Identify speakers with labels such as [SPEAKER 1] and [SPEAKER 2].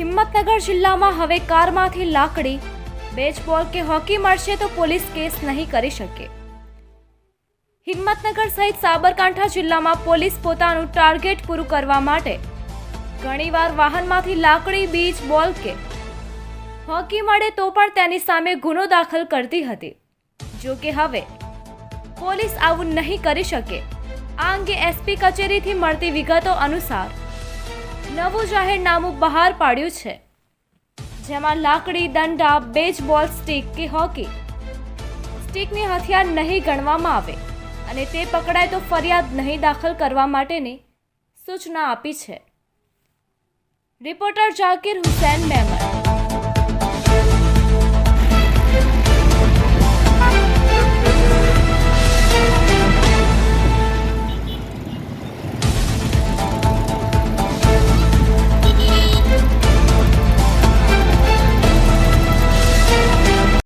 [SPEAKER 1] હિંમતનગર જિલ્લામાં હવે કારમાંથી લાકડી, બેઝબોલ કે હોકી મળશે તો પોલીસ કેસ નહીં કરી શકે. હિંમતનગર સહિત સાબરકાંઠા જિલ્લામાં પોલીસ પોતાનું ટાર્ગેટ પૂરું કરવા માટે ઘણીવાર વાહનમાંથી લાકડી, બીજ, બોલ કે હોકી મળે તો પણ તેની સામે ગુનો દાખલ કરતી હતી. જો કે હવે પોલીસ આવું નહીં કરી શકે. આ અંગે એસપી કચેરીથી મળતી વિગતો અનુસાર નવું જાહેરનામું બહાર પાડ્યું છે. જેમાં લાકડી, દંડા બેઝબોલ સ્ટિક કે હોકી સ્ટિકની હથિયાર નહીં ગણવામાં આવે અને તે પકડાય તો ફરિયાદ નહીં દાખલ કરવા માટેની સૂચના આપી છે. રિપોર્ટર જાકીર હુસૈન મેમન